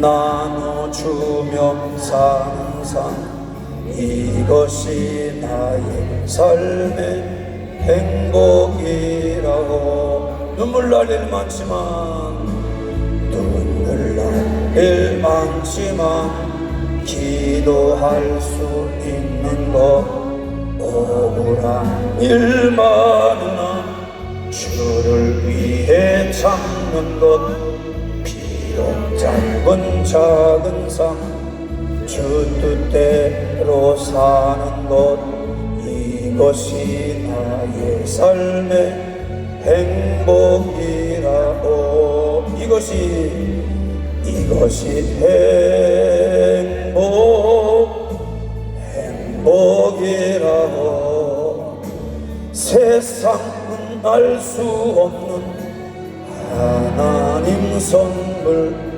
나눠 주며 사는 삶. 이것이 나의 삶의 행복이라고. 눈물 날 일 많지만 눈물 날 일 많지만 기도할 수 있는 것 억울한 일 많으나 주를 위해 참는 것 짧은 작은 삶주 뜻대로 사는 것. 이것이 나의 삶의 행복이라오. 이것이 이것이 행복 행복이라고 세상은 알 수 없는 하나님 선물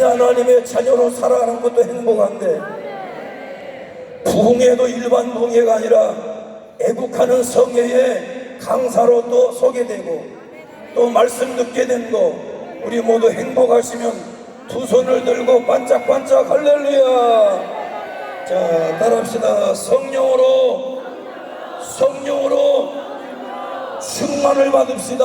한 하나님의 자녀로 살아가는 것도 행복한데 부흥회도 일반 부흥회가 아니라 애국하는 성회에 강사로 또 소개되고 또 말씀 듣게 된 거 우리 모두 행복하시면 두 손을 들고 반짝반짝 할렐루야. 자 따라합시다. 성령으로 성령으로 충만을 받읍시다